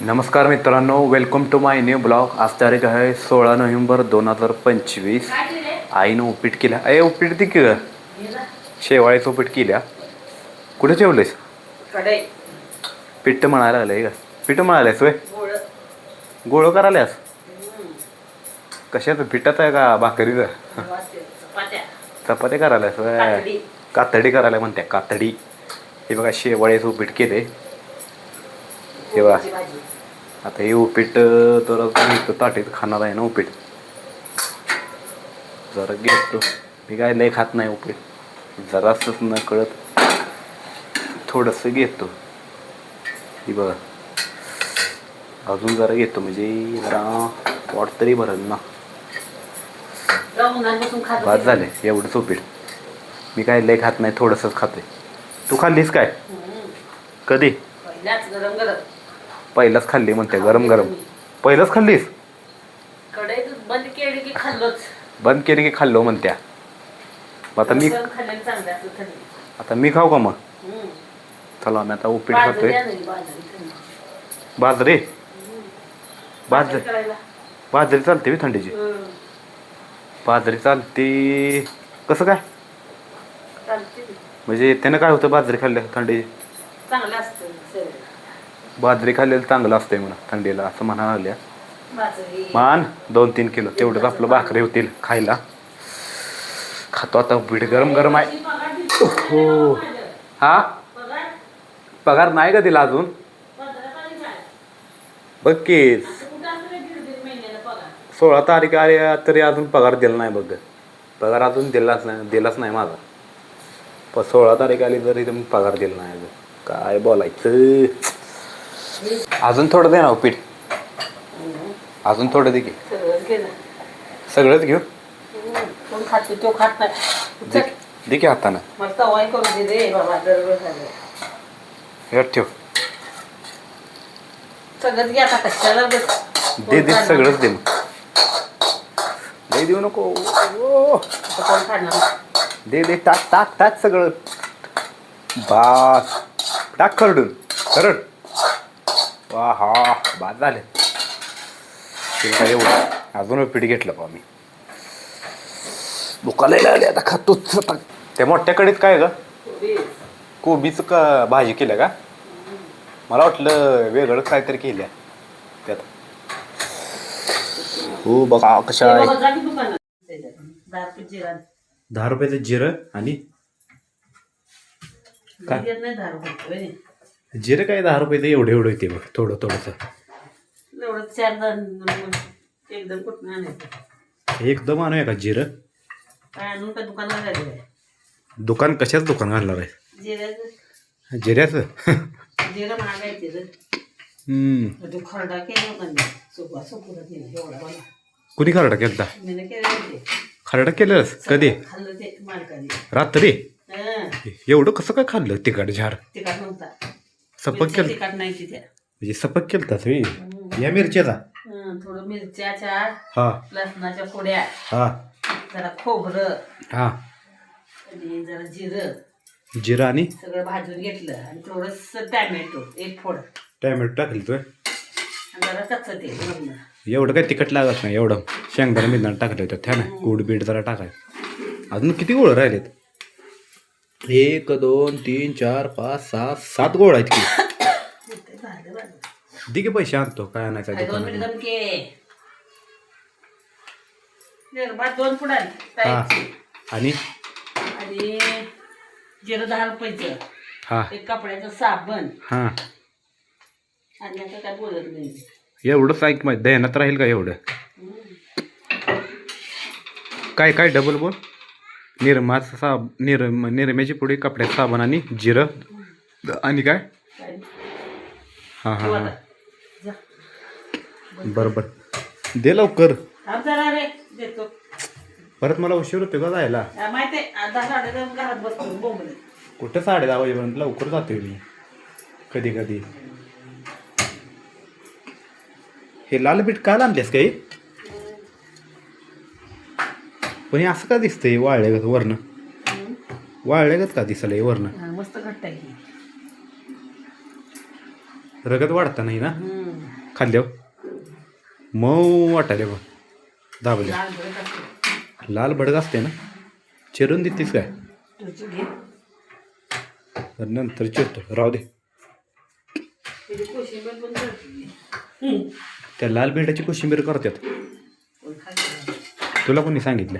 नमस्कार मित्रांनो welcome to my new blog आज तारीख आहे सोळा नोव्हेंबर दोन हजार पंचवीस. आईनं उपीट केल्या अय उपीट ती की शेवाळीचं उपीट केल्या. कुठे कढई. पिट्ट म्हणायला लागलंय का पिट्ट म्हणायलायस वय गोळ. गोळं करायलास? कशाचं? पिठाचं आहे का भाकरीचं? चपात्या. चपाती करायलास वय कातडी. कातडी करायला म्हणते कातडी. हे बघा शेवाळीचं उपीट केले हे बघा. आता हे उपीट तर इथं ताटीत खाणार आहे ना उपीट. जरा घेतो. मी काय लय खात नाही उपीट. जरासच न कळत थोडंसं घेतो. ही बघा. अजून जरा घेतो म्हणजे जरा पोट तरी भरल ना. बाद होते. झाले एवढंच उपीट. मी काय लय खात नाही थोडंसंच खाते तू खाल्लीस काय. कधी? गरम गरम पहिलाच खाल्ली म्हणते गरम गरम. पहिलंच खाल्लीस? कढई बंद केली की खाल्लोच. बंद केली की खाल्लो म्हणत्या. मग आता मी गरम खाल्ल्याने चांगलं असतं थंडी. आता मी खाऊ का मग? हम्म. चला मी आता उपीट बाजरी खातोय. बाजरी थंडी. बाजरी? बाजरी? करायला. बाजरी चालते मी थंडीची? हम्म. बाजरी चालते. कसं काय? चालते. म्हणजे त्यानं काय होतं बाजरी खाल्ल्या थंडी चांगलं असतं. बाजरी खाल्लेलं चांगलं असतंय म्हणा थंडीला असं म्हणा बाजरी. मान दोन तीन किलो तेवढंच आपलं भाकरी होतील खायला. खातो आता उपीट गरम गरम आहे. दिली. हो. हा पगार? नाही का दिला अजून? पंधरा तारीख आहे. बघ की असं कुठं असतं रे दीड दीड महिन्याला पगार? सोळा तारीख आली तरी अजून पगार दिला नाही बघ. पगार अजून दिलाच नाही दिलाच नाही माझा. पण सोळा तारीख आली तरी तुम्ही पगार दिला नाही अजून. काय बोलायचं? अजून थोडं दे ना उपीट. अजून थोडं दे की. सगळंच घेऊ? हम्म. कोण खातो तो खात नाही. दे की हातानं. करून दे रे बाबा दरवेळ झालं. हे ठेव. सगळंच आता कशाला बस. दे दे सगळंच दे मग. दे देऊ नको. ओ. कोण काढणार दे दे टाक टाक टाक सगळं. बास. टाक खरडून. खरड. वा हा बाद झाले. ते काय एवढं अजून पीठ घेतलं बा मी. दुखायला लागले आता खातोच आता त्या मोठ्या कडीत काय ग? कोबीचं का भाजी केल्या का? मला वाटलं वेगळं काहीतरी केल्या. त्यात. हो बघा कशा आहे दहा रुपयाचं जिरं आणि काय? रुपये जिरं काय दहा रुपयाचं एवढं एवढं येते बघ थोडं थोडंसं. एवढं चार एकदम कुठं आणायचं? एकदम आणूया का जिरं? काय आणून का दुकानात झालेलं आहे दुकान कशाच दुकान घालणार आहे? जिऱ्याचं. जिरं खरडा केला कुणी खरडा केलं खरडा केलंस कधी? रात्री? एवढं कसं काय खाल्लं? तिखट झार. तिखट नव्हता. सपक मिरच्या केलं. तिखट नाही तिथे. म्हणजे सपक केलतास होय या मिरच्याचा हं, थोडं मिरच्या चार हा. लसणाच्या फोड्या हा. जरा खोबरं. हा. आणि जरा जिरं. जिरं आणि? सगळं भाजून घेतलं आणि थोडस टॅमॅटो एक फोड. टॅमॅटो टाकली तू आणि जरा कच्चं तेल वरनं. एवढं काय तिखट लागत नाही एवढं. शेंगदाणा बिंदाणा टाकलं होतं त्या ना. गुड बीड जरा टाकाय. अजून किती गोळ राहिलेत? एक दोन तीन चार पाच सहा सात गोळ आहेत की. ते झालं भाजून. दे की पैसे आणतो काय आणायचं आहे दोन दुकानात. मिनिट दोन पुढे हा. आणि? आणि जिरं दहा रुपयाचं. हा. एक कपड्याचं साबण. हा. आणि आता काय बोलत नाही. एवढंच ऐक माहिती ध्यानात राहील का एवढं? काय काय डबल बोल? निरमाचं साब निरम निरम्याची पुडी कपड्यात साबण आणि जिरं. आणि काय? हां हां हां. बरं बरं दे लवकर. परत मला उशीर होतो का जायला. कुठं साडे दहा वाजेपर्यंत लवकर जातोय मी. कधी कधी. हे लाल बीट काय आणलेस काही पण हे असं का दिसतंय वाळल्यागत वरनं? वाळल्यागत का दिसलं वरनं? हा, मस्त घट्ट आहे ही. रगत वाढता नाही ना? हम्म. खाल्ल्यावर? मऊ वाटायले बघ. दाबल्या. लाल भडक असते. लाल भडक असते ना? चिरून देतीस काय? घे. तर नंतर चिरतो. राहू दे. त्याची कोशिंबीर पण करते. त्या लाल भेंड्याची कोशिंबीर करतात. कोण तुला कोणी सांगितलं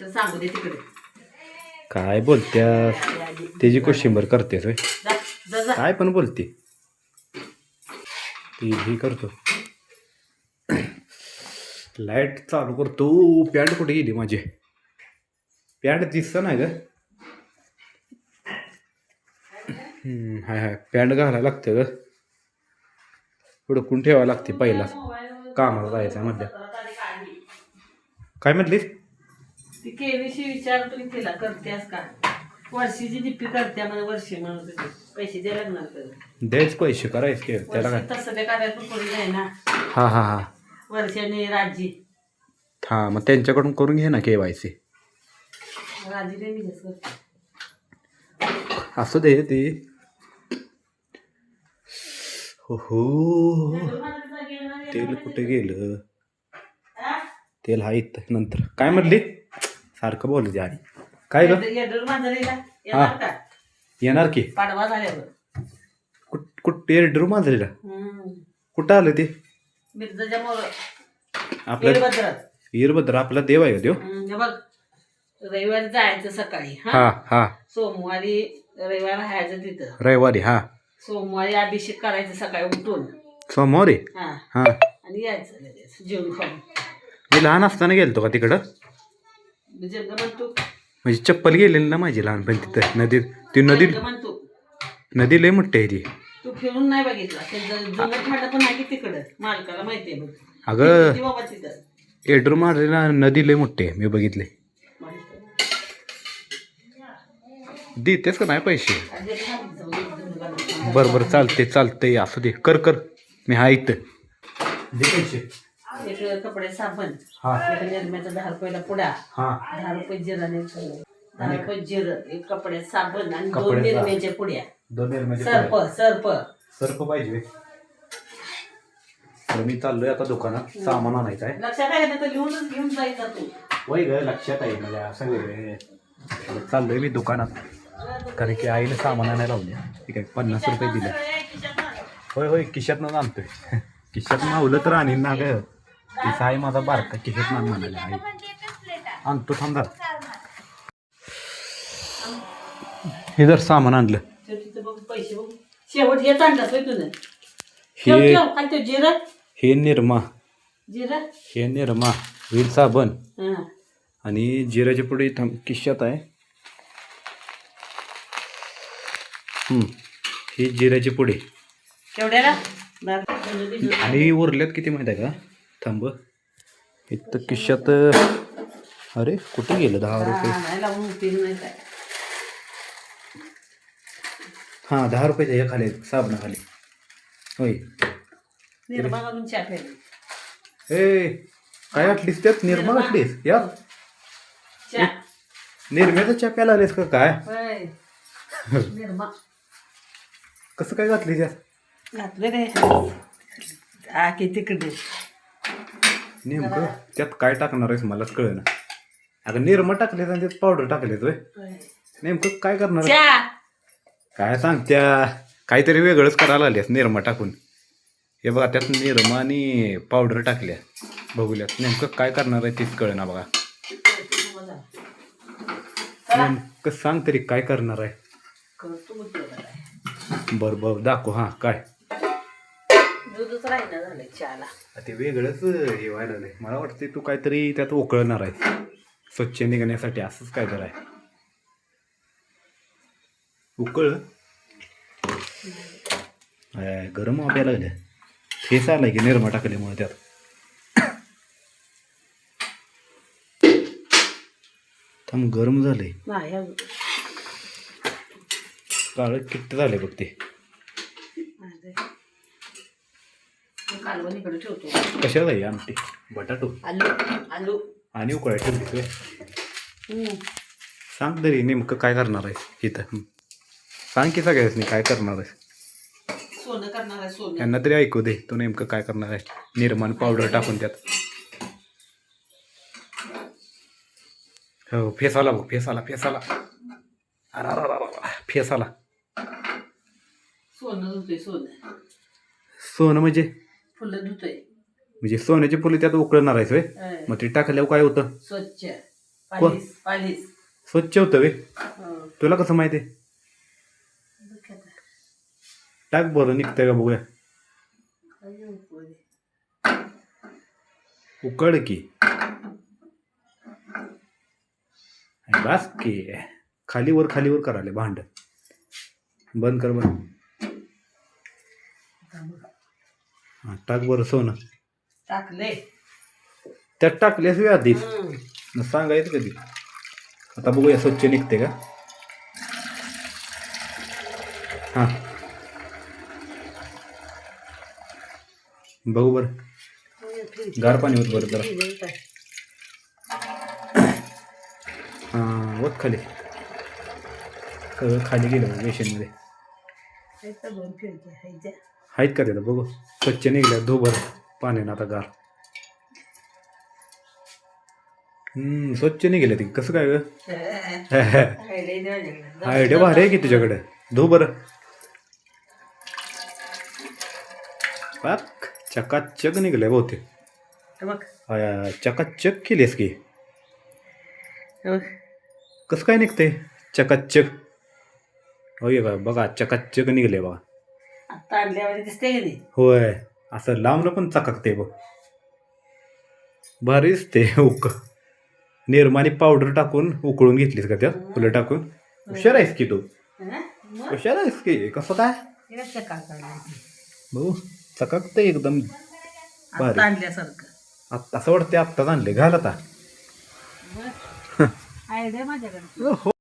तर सांगू दे तिकडे. काय बोलत्यास या आधी. त्याची कोशिंबीर जा जा जा. काय पण बोलते. ती ही करतो. लाइट चालू करतो. पॅन्ट कुठे गेली माझी? पॅन्ट दिसत नाही ग. हाय हाय. पॅन्ट घालायला लागते ग. हुडकून ठेवायला लागते पहिला. कामाला जायचं म्हटलं. काय म्हटलीस? ती केवीशी विचार तुम्ही तिला करतेस का? वर्षीची दिप्पी करते मला वर्षी म्हणत होती. पैसे लागणार तर. द्यायच पैसे करायचे की त्याला काय? वर्षी तसं ते करायचं पुढे जाय ना. हा हा हा. वर्षाने राजी. हा मग त्यांच्याकडून करून घे ना के वाय सी. राजी दे मी करते. असं दे ते. हो हो. तेल कुठे गेलं? तेल हा इथं नंतर. काय म्हटली? सारखं बोलते आणि काय ग? येणार का? पाडवा झाल्यावर कुठ कुठ एअरड्रू मांजरीला. कुठं आलं ते? आपलं वीरभद्र आपला देव आहे देव? हे बघ रविवारी जायचं सकाळी हा? हा हा. सोमवारी रविवार राहायचं तिथं. रविवारी हा. सोमवारी अभिषेक करायचं सकाळी उठून. सोमवारी? हा. हा. आणि यायचं जेवण खाऊन. मी लहान असताना गेलतो का तिकडं? म्हणजे चप्पल गेलेली ना माझी लहानपणी तिथं नदीत. ती नदी नदी लय मोठी आहे ती. तू फिरून नाही बघितला. पण आहे तिकडं? मालकाला अगं एड्रू मारलेला नदी लय मोठी आहे मी बघितले देतेस का नाही पैसे. बरं बरं चालते चालते असू दे. कर कर. मी हा इथं. दे पैसे. एक कपडे साबण हा. एक निर्म्याचा दहा रुपयाला पुडा हा. दहा रुपये जिराने दहा रुपये जिरं एक कपडे साबण आणि दोन कपड्याचा. निर्म्याच्या पुड्या. दोन निर्माचे सर्प सर्प. सर्प पाहिजे तर मी चाललोय आता दुकानात सामान आणायचं आहे. लक्षात आहे ना तर लिहूनच घेऊन जायचा तू. वय ग लक्षात आहे असं वेगळे चाललोय मी दुकानात. कारण की आईने सामान आणायला लावले ठीक आहे पन्नास रुपये दिले. होय होय किशातनं आणतोय. किशात मावलं तर आणीन ना ग. तिचा आहे माझा बारका किशात नान म्हणाले आई. आणतो थांबा हे जर सामान आणलं. शेवट आणलास तुझं हे काय ते जिरं? हे निरमा. जिरं? हे निरमा वीर साबण. हां. आणि जिऱ्याच्या पुढे थांब किशात आहे. हम्म. ही जिऱ्याची पुढे. आणि उरल्यात किती माहिती आहे का? थांब. इथं किशात अरे कुठे गेलं? दहा रुपये. हा, नाही लावून उपयोग नाही काय. हां दहा रुपये हे खाली आहेत, साबणाखाली होय. निर्मा घालून चहा प्यायला ए काय आटलीस त्यात? निर्मा आटलीस या चहा. निर्म्याचा चहा प्यायला आलीस का? काय? होय. निर्मा कसं काय घातली त्यात घातलं रे. हा किती तिकडे नेमकं त्यात काय टाकणार आहेस मलाच कळलं ना अगं निर्मा टाकलेत आणि त्यात पावडर टाकलेत होय. नेमकं काय करणार आहे? चहा. काय सांगत्या काहीतरी वेगळंच करायला आल्यास निरमा टाकून. हे बघा त्यात निरमा आणि पावडर टाकल्या. बघूल्यात नेमकं काय करणार आहे तीच कळना बघा. नेमकं सांग तरी काय करणार आहे. करतो. बरं बरं दाखव हां काय? राहिना झालं चहाला. ते वेगळंच हे व्हायला लागलंय. मला वाटते तू काहीतरी त्यात उकळणार आहे. स्वच्छ निघण्यासाठी असंच काय तर आहे. उकळ. गरम वाप्या लागल्या. फेस आलाय की निर्मा टाकल्यामुळे त्यात. थांब गरम झालंय. नाही अजून. काळ किट्ट झालंय बघ ते. नाही कालवण इकडे ठेवतो. कशाला आहे आमटी? बटाटो? आलू आलू. आणि उकळाय ठेवली हम्म. सांग तरी नेमकं काय करणार आहेस इथं. सांग की सगळ्यासनी काय करणार आहेस. सोनं करणार आहे सोनं. यांना तरी ऐकू दे तू नेमकं काय करणार आहे निर्माण पावडर टाकून त्यात. हो फेस आला बघ फेस आला फेस आला अरे अरे अरे अरे, फेस आला सोनं सोनं. सोनं म्हणजे? फुलं धुतोय. म्हणजे सोन्याची फुले त्यात उकळणार आहेस मग ते टाकल्यावर काय होतं? स्वच्छ. पालीस पालीस. स्वच्छ होतं वे हो. तुला कसं माहिती? आहे. टाक बरं निघतंय का बघूया. काय उपयोग आहे. उकळ की. आणि बस की. खालीवर खालीवर कराले भांड. बंद कर बरं. हा, टाक बरं सोनं. टाकले त्यात टाकलेस वे आधीच सांगायचं कधी. आता बघूया स्वच्छ निघते का? हां. बघू बरं. गार पाणी होत बरं जरा. हां वत खाली. सगळं खाली गेलं बेशनमध्ये आहेत का त्याला बघू. स्वच्छ निघल्या धो बरं पाण्यानं आता गार. हम्म, स्वच्छ निघेलं ते. कसं काय ग? आयडिया भारी आहे की तुझ्याकडे? धो बरं पाक चकाचक निघलंय आया, चकाचक केलीस की. हे. कसं काय निघते चकाचक. होय का बघा चकाचक निघले बघा. आणल्यावर दिसते की नाही? होय. असं लांबनं पण चकाकते बघ. भारीच ते उक. निर्माणी पावडर टाकून उकळून घेतलीस का त्यात? फुलं टाकून? हुशार आहेस की तू. हं? मग? हुशार आहेस की. कसं काय? तिला. भाऊ चकाकते एकदम. भारी. आता आणल्यासारखं. आत- असं वाटते आत्ताच आणले घाल आता. आयडिया माझ्याकडे. हो.